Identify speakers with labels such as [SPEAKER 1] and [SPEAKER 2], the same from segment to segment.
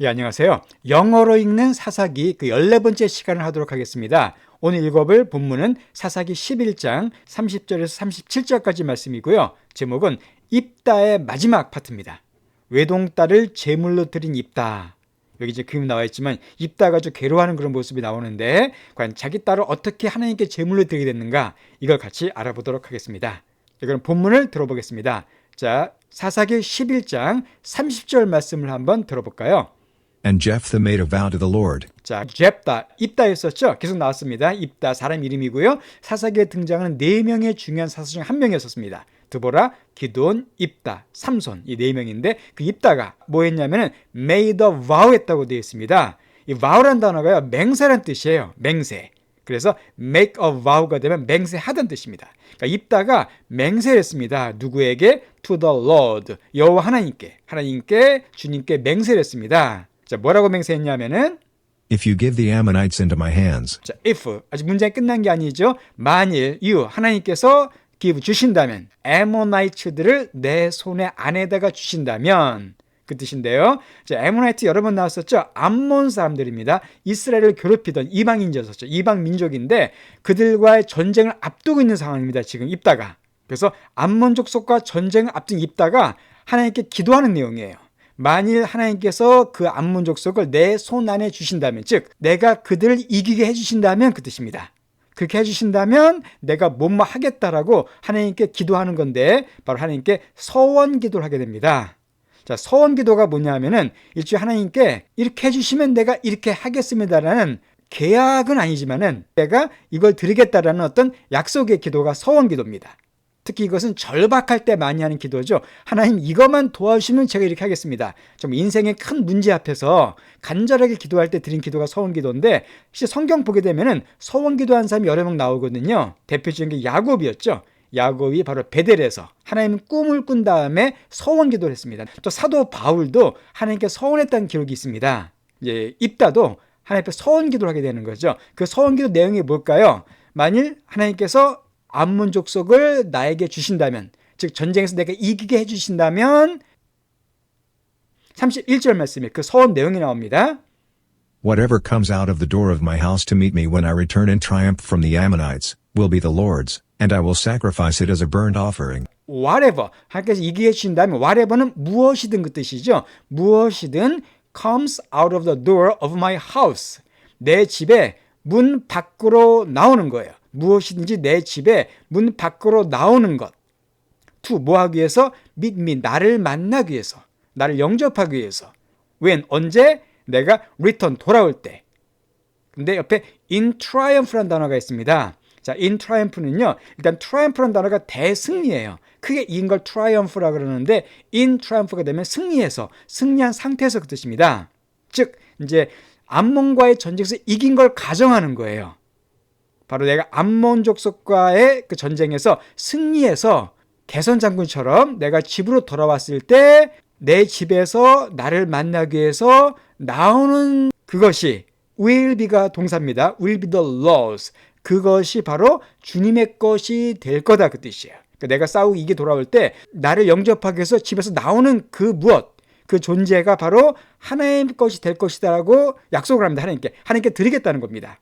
[SPEAKER 1] 예, 안녕하세요. 영어로 읽는 사사기 그 14번째 시간을 하도록 하겠습니다. 오늘 읽어볼 본문은 사사기 11장 30절에서 37절까지 말씀이고요. 제목은 입다의 마지막 파트입니다. 외동딸을 제물로 드린 입다. 여기 이제 그림 나와 있지만 입다가 좀 괴로워하는 그런 모습이 나오는데 과연 자기 딸을 어떻게 하나님께 제물로 드리게 됐는가 이걸 같이 알아보도록 하겠습니다. 자, 그럼 본문을 들어보겠습니다. 자, 사사기 11장 30절 말씀을 한번 들어볼까요?
[SPEAKER 2] And Jephthah made a vow to the Lord.
[SPEAKER 1] 자, 잽다, 입다였었죠. 계속 나왔습니다. 입다 사람 이름이고요. 사사기에 등장하는 네 명의 중요한 사사 중 한 명이었었습니다. 드보라, 기돈, 입다, 삼손 이 네 명인데 그 입다가 뭐 했냐면은 made a vow 했다고 되어 있습니다. 이 vow란 단어가요. 맹세란 뜻이에요. 맹세. 그래서 make a vow가 되면 맹세하던 뜻입니다. 그러니까 입다가 맹세를 했습니다. 누구에게? to the Lord. 여호와 하나님께. 하나님께 주님께 맹세를 했습니다. 자, 뭐라고 맹세했냐면은
[SPEAKER 2] If you give the Ammonites into my hands,
[SPEAKER 1] 자, if 아직 문장이 끝난 게 아니죠. 만일 you 하나님께서 give 주신다면 에모나이츠들을 내 손에 안에다가 주신다면 그 뜻인데요. 자, 에모나이트 여러 번 나왔었죠. 암몬 사람들입니다. 이스라엘을 괴롭히던 이방인이었었죠. 이방 민족인데 그들과의 전쟁을 앞두고 있는 상황입니다. 지금 입다가. 그래서 암몬 족속과 전쟁을 앞둔 입다가 하나님께 기도하는 내용이에요. 만일 하나님께서 그 암몬 족속을 내 손 안에 주신다면, 즉 내가 그들을 이기게 해 주신다면 그 뜻입니다. 그렇게 해주신다면 내가 뭐뭐 하겠다라고 하나님께 기도하는 건데 바로 하나님께 서원 기도를 하게 됩니다. 자, 서원 기도가 뭐냐면은 일주일 하나님께 이렇게 해주시면 내가 이렇게 하겠습니다라는 계약은 아니지만은 내가 이걸 드리겠다라는 어떤 약속의 기도가 서원 기도입니다. 특히 이것은 절박할 때 많이 하는 기도죠. 하나님 이것만 도와주시면 제가 이렇게 하겠습니다. 좀 인생의 큰 문제 앞에서 간절하게 기도할 때 드린 기도가 서원 기도인데 실제 성경 보게 되면은 서원 기도한 사람이 여러 명 나오거든요. 대표적인 게 야곱이었죠. 야곱이 바로 베델에서 하나님 꿈을 꾼 다음에 서원 기도를 했습니다. 또 사도 바울도 하나님께 서원했다는 기록이 있습니다. 이제 입다도 하나님께 서원 기도를 하게 되는 거죠. 그 서원 기도 내용이 뭘까요? 만일 하나님께서 암문 족속을 나에게 주신다면, 즉 전쟁에서 내가 이기게 해 주신다면 31절 말씀에 그 서원 내용이 나옵니다.
[SPEAKER 2] whatever comes out of the door of my house to meet me when I return in triumph from the Ammonites will be the Lord's, and I will sacrifice it as a burnt offering.
[SPEAKER 1] whatever 하나님께서 이기게 해주신다면 whatever는 무엇이든 그 뜻이죠. 무엇이든 comes out of the door of my house. 내 집에 문 밖으로 나오는 거예요. 무엇이든지 내 집에 문 밖으로 나오는 것. to 뭐 하기 위해서? meet me 나를 만나기 위해서. 나를 영접하기 위해서. when 언제? 내가 return 돌아올 때. 근데 옆에 in triumph라는 단어가 있습니다. 자, in triumph는요. 일단 triumph라는 단어가 대승리예요. 크게 이긴 걸 triumph라 그러는데 in triumph가 되면 승리해서 승리한 상태에서 그 뜻입니다. 즉 이제 암몬과의 전쟁에서 이긴 걸 가정하는 거예요. 바로 내가 암몬 족속과의 그 전쟁에서 승리해서 개선 장군처럼 내가 집으로 돌아왔을 때 내 집에서 나를 만나기 위해서 나오는 그것이 will be가 동사입니다. will be the laws. 그것이 바로 주님의 것이 될 거다 그 뜻이에요. 그러니까 내가 싸우고 이게 돌아올 때 나를 영접하기 위해서 집에서 나오는 그 무엇, 그 존재가 바로 하나님 것이 될 것이다라고 약속을 합니다. 하나님께 하나님께 드리겠다는 겁니다.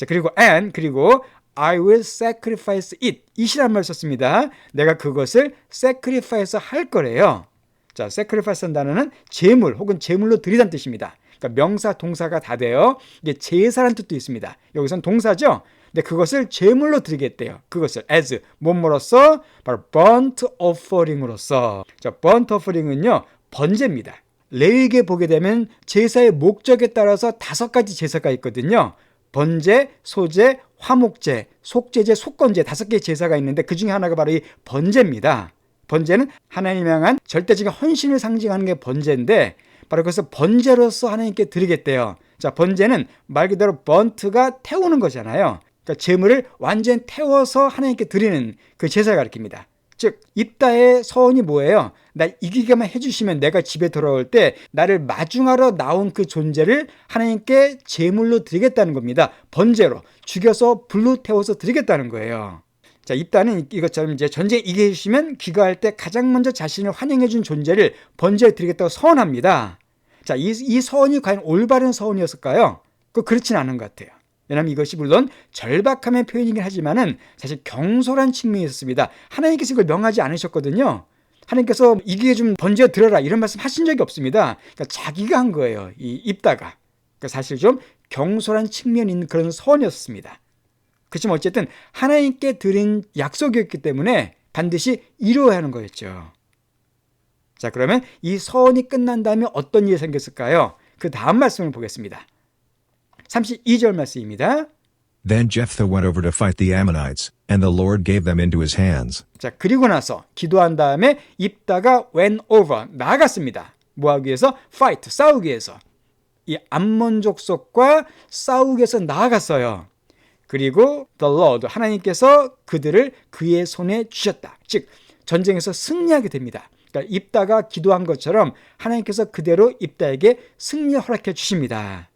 [SPEAKER 1] 자 그리고 and 그리고 I will sacrifice it. 이시란 말 썼습니다. 내가 그것을 sacrifice 할 거래요. 자, sacrifice 한다는 제물 혹은 제물로 드리다는 뜻입니다. 그러니까 명사, 동사가 다 돼요. 이게 제사란 뜻도 있습니다. 여기선 동사죠. 근데 그것을 제물로 드리겠대요. 그것을 as 몸으로써 바로 burnt offering으로서. 자, burnt offering은요 번제입니다. 레위기에 보게 되면 제사의 목적에 따라서 다섯 가지 제사가 있거든요. 번제, 소제, 화목제, 속제제, 속건제 다섯 개의 제사가 있는데 그 중에 하나가 바로 이 번제입니다. 번제는 하나님 향한 절대적인 헌신을 상징하는 게 번제인데 바로 그래서 번제로서 하나님께 드리겠대요. 자, 번제는 말 그대로 번트가 태우는 거잖아요. 그러니까 제물을 완전 태워서 하나님께 드리는 그 제사를 가리킵니다. 즉 입다의 서원이 뭐예요? 나 이기게만 해주시면 내가 집에 돌아올 때 나를 마중하러 나온 그 존재를 하나님께 제물로 드리겠다는 겁니다. 번제로 죽여서 불로 태워서 드리겠다는 거예요. 자, 입다는 이것처럼 이제 전쟁 이기게 해주시면 귀가할 때 가장 먼저 자신을 환영해준 존재를 번제에 드리겠다고 서원합니다. 자, 이, 이 서원이 과연 올바른 서원이었을까요? 그 그렇진 않은 것 같아요. 왜냐하면 이것이 물론 절박함의 표현이긴 하지만은 사실 경솔한 측면이 있었습니다. 하나님께서 이걸 명하지 않으셨거든요. 하나님께서 이게 좀 번져 들어라 이런 말씀 하신 적이 없습니다. 그러니까 자기가 한 거예요. 이 입다가. 그러니까 사실 좀 경솔한 측면이 있는 그런 서원이었습니다. 그렇지만 어쨌든 하나님께 드린 약속이었기 때문에 반드시 이루어야 하는 거였죠. 자, 그러면 이 서원이 끝난 다음에 어떤 일이 생겼을까요? 그 다음 말씀을 보겠습니다. 32절 말씀입니다.
[SPEAKER 2] Then Jephthah went over to fight the Ammonites, and the Lord gave them into his hands.
[SPEAKER 1] 자, 그리고 나서 기도한 다음에 입다가 went over 나아갔습니다. 뭐 하기 위해서? fight 싸우기 위해서. 이 암몬 족속과 싸우기 위해서 나아갔어요. 그리고 the Lord 하나님께서 그들을 그의 손에 주셨다. 즉 전쟁에서 승리하게 됩니다. 그러니까 입다가 기도한 것처럼 하나님께서 그대로 입다에게 승리 허락해 주십니다.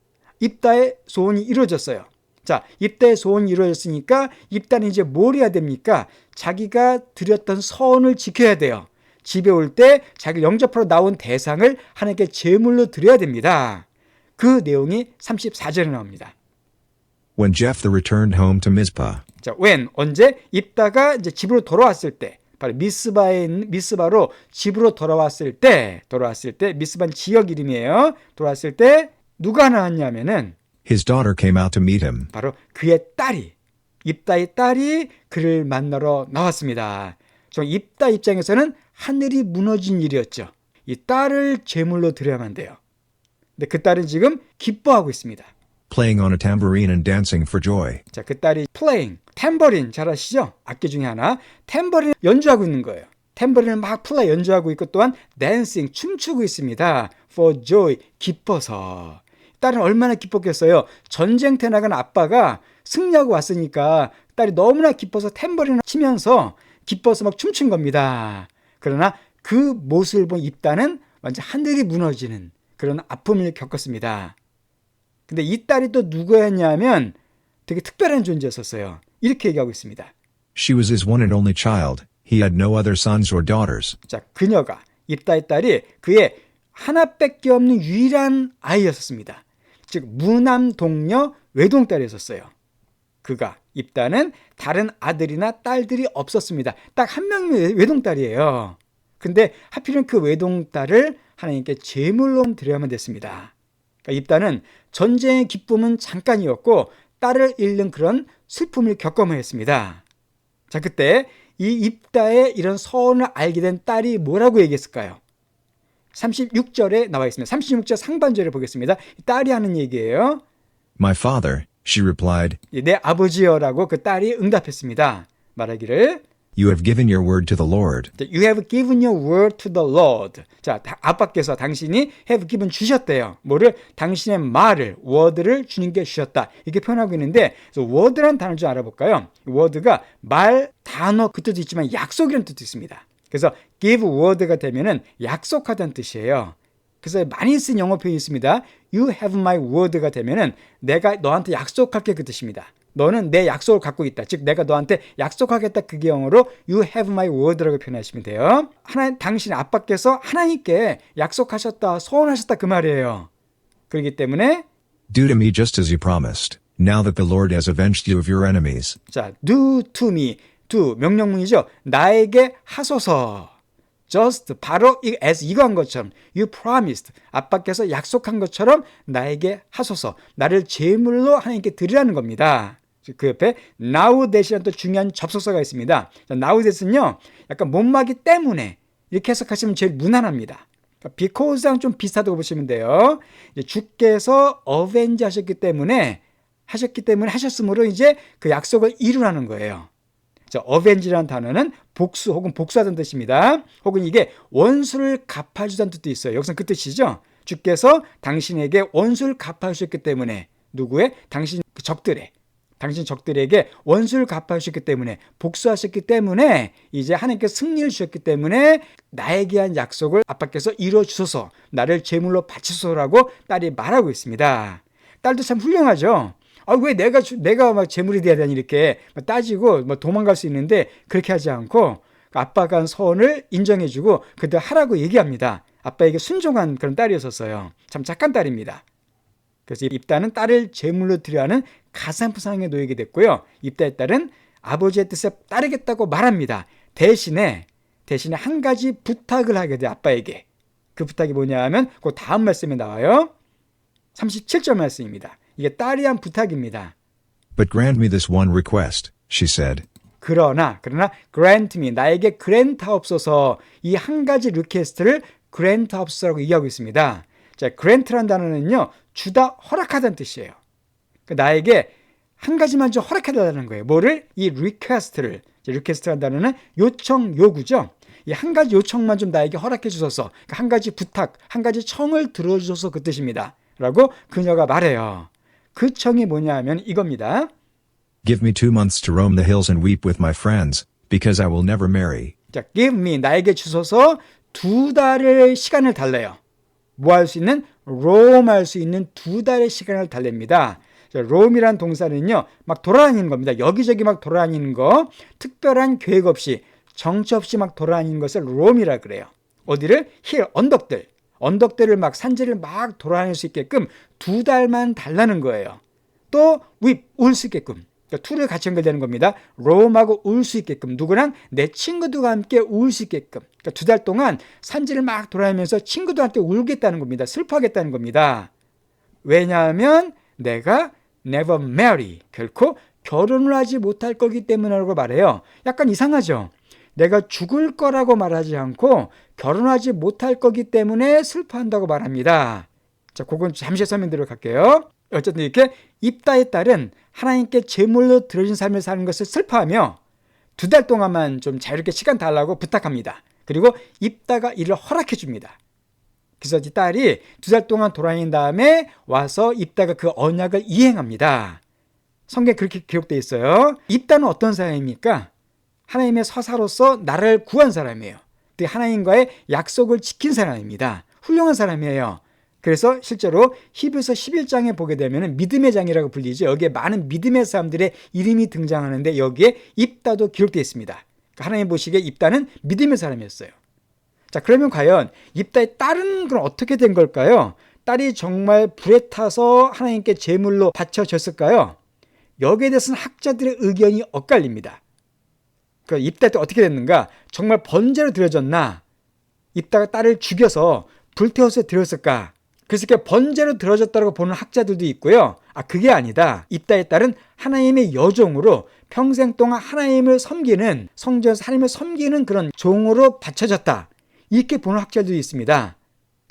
[SPEAKER 1] 입다의 소원이 이루어졌어요. 자, 입다의 소원이 이루어졌으니까 입다는 이제 뭘 해야 됩니까? 자기가 드렸던 서원을 지켜야 돼요. 집에 올 때 자기 영접하러 나온 대상을 하나님께 제물로 드려야 됩니다. 그 내용이 34절에 나옵니다.
[SPEAKER 2] When Jephthah returned home to Mizpah,
[SPEAKER 1] 자, when 언제 입다가 이제 집으로 돌아왔을 때 바로 미스바에 미스바로 집으로 돌아왔을 때 돌아왔을 때 미스반 지역 이름이에요. 돌아왔을 때 누가 나왔냐면은
[SPEAKER 2] his daughter came out to meet him.
[SPEAKER 1] 바로 그의 딸이 입다의 딸이 그를 만나러 나왔습니다. 저 입다 입장에서는 하늘이 무너진 일이었죠. 이 딸을 제물로 드려야만 돼요. 근데 그 딸은 지금 기뻐하고 있습니다.
[SPEAKER 2] playing on a tambourine and dancing for joy.
[SPEAKER 1] 자, 그 딸이 playing, 탬버린 잘 아시죠? 악기 중에 하나. 탬버린 연주하고 있는 거예요. 탬버린을 막 플레이 연주하고 있고 또한 dancing 춤추고 있습니다. for joy 기뻐서. 딸은 얼마나 기뻤겠어요. 전쟁터 나간 아빠가 승리하고 왔으니까 딸이 너무나 기뻐서 탬버린을 치면서 기뻐서 막 춤춘 겁니다. 그러나 그 모습을 본 입다는 완전 하늘이 무너지는 그런 아픔을 겪었습니다. 근데 이 딸이 또 누구였냐면 되게 특별한 존재였었어요. 이렇게 얘기하고 있습니다.
[SPEAKER 2] She was his one and only child. He had no other sons or daughters.
[SPEAKER 1] 자, 그녀가 입다의 딸이 그의 하나밖에 없는 유일한 아이였었습니다. 즉 무남 동녀 외동딸이었어요. 그가 입다는 다른 아들이나 딸들이 없었습니다. 딱 한 명의 외동딸이에요. 근데 하필은 그 외동딸을 하나님께 제물로 드려야만 됐습니다. 그러니까 입다는 전쟁의 기쁨은 잠깐이었고 딸을 잃는 그런 슬픔을 겪어야 했습니다. 자, 그때 이 입다의 이런 서원을 알게 된 딸이 뭐라고 얘기했을까요? 36절에 나와 있습니다. 36절 상반절에 보겠습니다. 딸이 하는 얘기예요.
[SPEAKER 2] My father, she replied,
[SPEAKER 1] 내 아버지여라고 그 딸이 응답했습니다. 말하기를
[SPEAKER 2] You have given your word to the Lord.
[SPEAKER 1] You have given your word to the Lord. 자, 다- 아빠께서 당신이 have given 주셨대요. 뭐를? 당신의 말을, word를 주님께 주셨다. 이렇게 표현하고 있는데, 그래서 word라는 단어를 좀 알아볼까요? word가 말, 단어 그 뜻도 있지만 약속이라는 뜻도 있습니다. 그래서 give word가 되면은 약속하다는 뜻이에요. 그래서 많이 쓴 영어 표현이 있습니다. You have my word가 되면은 내가 너한테 약속할게 그 뜻입니다. 너는 내 약속을 갖고 있다. 즉 내가 너한테 약속하겠다 그게 영어로 you have my word라고 표현하시면 돼요. 하나님 당신 아빠께서 하나님께 약속하셨다, 소원하셨다 그 말이에요. 그렇기 때문에
[SPEAKER 2] Do to me just as you promised. Now that the Lord has avenged you of your enemies.
[SPEAKER 1] 자, do to me, do 명령문이죠. 나에게 하소서. just 바로 이 as 이거 한 것처럼 you promised 아빠께서 약속한 것처럼 나에게 하소서. 나를 제물로 하나님께 드리라는 겁니다. 그 옆에 now that이라는 또 중요한 접속사가 있습니다. 자, now that은요. 약간 못마기 때문에 이렇게 해석하시면 제일 무난합니다. 그러니까 because랑 좀 비슷하다고 보시면 돼요. 주께서 avenge 하셨기 때문에 하셨기 때문에 하셨으므로 이제 그 약속을 이루라는 거예요. 자, avenge라는 단어는 복수 혹은 복수하다는 뜻입니다. 혹은 이게 원수를 갚아주다는 뜻도 있어요. 여기서는 그 뜻이죠. 주께서 당신에게 원수를 갚아주셨기 때문에 누구의? 당신 그 적들의 당신 적들에게 원수를 갚아주셨기 때문에 복수하셨기 때문에 이제 하나님께 승리를 주셨기 때문에 나에게 한 약속을 아빠께서 이루어 주소서 나를 제물로 바치소서라고 딸이 말하고 있습니다. 딸도 참 훌륭하죠. 아, 왜 내가, 주- 내가 막 재물이 돼야 되니 이렇게 막 따지고 뭐 도망갈 수 있는데 그렇게 하지 않고 아빠가 한 서원을 인정해주고 그때 하라고 얘기합니다. 아빠에게 순종한 그런 딸이었었어요. 참 착한 딸입니다. 그래서 입다는 딸을 제물로 드려하는 가산부상에 놓이게 됐고요. 입다의 딸은 아버지의 뜻에 따르겠다고 말합니다. 대신에 대신에 한 가지 부탁을 하게 돼 아빠에게. 그 부탁이 뭐냐 하면 그 다음 말씀에 나와요. 37절 말씀입니다. 이게 딸이 한 부탁입니다.
[SPEAKER 2] But grant me this one request, she said.
[SPEAKER 1] 그러나 그러나 grant me 나에게 grant 하옵소서 이 한 가지 리퀘스트를 grant 하옵소서라고 얘기하고 있습니다. 자, grant라는 단어는요 주다 허락하다는 뜻이에요. 그 나에게 한 가지만 좀 허락해 달라는 거예요. 뭐를 이 request를 request라는 단어는 요청 요구죠. 이 한 가지 요청만 좀 나에게 허락해 주소서. 그한 가지 부탁, 한 가지 청을 들어 주소서 그 뜻입니다. 라고 그녀가 말해요. 그 청이 뭐냐 하면 이겁니다.
[SPEAKER 2] Give me two months to roam the hills and weep with my friends, because I will never marry.
[SPEAKER 1] 자, give me 나에게 주소서 두 달의 시간을 달래요. 뭐 할 수 있는 roam 할 수 있는 두 달의 시간을 달랩니다. 자, roam이란 동사는요, 막 돌아다니는 겁니다. 여기저기 막 돌아다니는 거, 특별한 계획 없이 정처 없이 막 돌아다니는 것을 roam이라 그래요. 어디를 힐 언덕들, 언덕들을 막 산지를 막 돌아다닐 수 있게끔 두 달만 달라는 거예요. 또 weep 울수 있게끔. 그러니까 투를 같이 연결되는 겁니다. roam하고 울 수 있게끔 누구랑 내 친구들과 함께 울 수 있게끔. 그러니까 두 달 동안 산지를 막 돌아다니면서 친구들한테 울겠다는 겁니다. 슬퍼하겠다는 겁니다. 왜냐하면 내가 never marry 결코 결혼을 하지 못할 거기 때문이라고 말해요. 약간 이상하죠. 내가 죽을 거라고 말하지 않고 결혼하지 못할 거기 때문에 슬퍼한다고 말합니다. 자, 그건 잠시 설명드리러 갈게요. 어쨌든 이렇게 입다의 딸은 하나님께 제물로 드려진 삶을 사는 것을 슬퍼하며 두 달 동안만 좀 자유롭게 시간 달라고 부탁합니다. 그리고 입다가 이를 허락해 줍니다. 그래서 이 딸이 두 달 동안 돌아다닌 다음에 와서 입다가 그 언약을 이행합니다. 성경에 그렇게 기록되어 있어요. 입다는 어떤 사람입니까? 하나님의 서사로서 나를 구한 사람이에요. 그 하나님과의 약속을 지킨 사람입니다. 훌륭한 사람이에요. 그래서 실제로 히브리서 11장에 보게 되면 믿음의 장이라고 불리죠. 여기에 많은 믿음의 사람들의 이름이 등장하는데 여기에 입다도 기록되어 있습니다. 그러니까 하나님 보시기에 입다는 믿음의 사람이었어요. 자, 그러면 과연 입다의 딸은 그럼 어떻게 된 걸까요? 딸이 정말 불에 타서 하나님께 제물로 바쳐졌을까요? 여기에 대해서는 학자들의 의견이 엇갈립니다. 그 입다 때 어떻게 됐는가? 정말 번제로 드려졌나? 입다가 딸을 죽여서 불태워서 드렸을까? 그래서 이렇게 번제로 들어졌다고 보는 학자들도 있고요. 아, 그게 아니다. 입다의 딸은 하나님의 여종으로 평생 동안 하나님을 섬기는, 성전에서 하나님을 섬기는 그런 종으로 바쳐졌다. 이렇게 보는 학자들도 있습니다.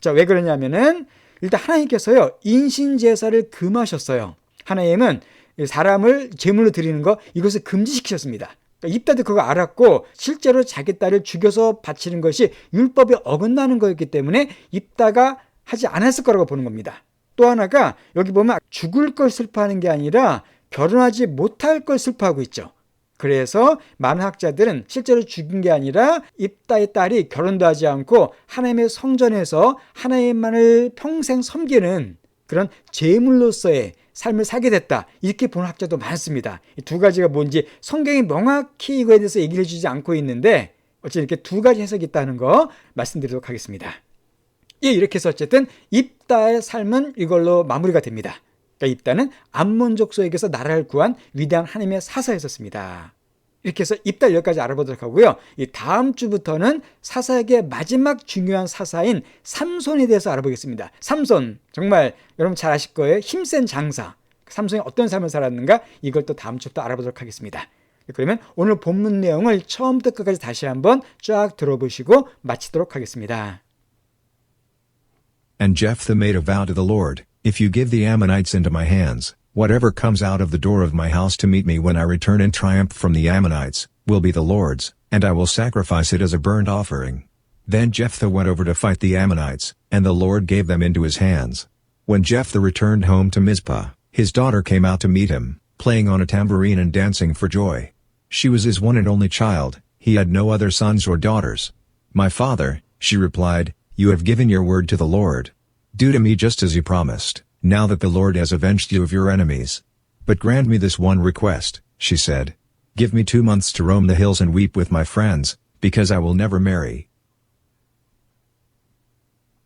[SPEAKER 1] 자, 왜 그러냐면은, 일단 하나님께서요, 인신제사를 금하셨어요. 하나님은 사람을 제물로 드리는 거, 이것을 금지시키셨습니다. 그러니까 입다도 그거 알았고 실제로 자기 딸을 죽여서 바치는 것이 율법에 어긋나는 거였기 때문에 입다가 하지 않았을 거라고 보는 겁니다. 또 하나가 여기 보면 죽을 걸 슬퍼하는 게 아니라 결혼하지 못할 걸 슬퍼하고 있죠. 그래서 많은 학자들은 실제로 죽은 게 아니라 입다의 딸이 결혼도 하지 않고 하나님의 성전에서 하나님만을 평생 섬기는 그런 제물로서의 삶을 살게 됐다. 이렇게 보는 학자도 많습니다. 이두 가지가 뭔지 성경이 명확히 이거에 대해서 얘기를 해주지 않고 있는데 어쨌든 이렇게 두 가지 해석이 있다는 거 말씀드리도록 하겠습니다. 예, 이렇게 해서 어쨌든 입다의 삶은 이걸로 마무리가 됩니다. 그러니까 입다는 암몬족소에게서 나라를 구한 위대한 하나님의 사사였었습니다. 이렇게 해서 입달 여기까지 알아보도록 하고요. 이 다음 주부터는 사사에게 마지막 중요한 사사인 삼손에 대해서 알아보겠습니다. 삼손 정말 여러분 잘 아실 거예요. 힘센 장사. 삼손이 어떤 삶을 살았는가 이걸 또 다음 주부터 알아보도록 하겠습니다. 그러면 오늘 본문 내용을 처음부터 끝까지 다시 한번 쫙 들어보시고 마치도록 하겠습니다.
[SPEAKER 2] And Jephthah made a vow to the Lord, If you give the Ammonites into my hands, whatever comes out of the door of my house to meet me when I return in triumph from the Ammonites, will be the Lord's, and I will sacrifice it as a burnt offering. Then Jephthah went over to fight the Ammonites, and the Lord gave them into his hands. When Jephthah returned home to Mizpah, his daughter came out to meet him, playing on a tambourine and dancing for joy. She was his one and only child, he had no other sons or daughters. My father, she replied, you have given your word to the Lord. Do to me just as you promised, now that the Lord has avenged you of your enemies. But grant me this one request, she said. Give me two months to roam the hills and weep with my friends, because I will never marry.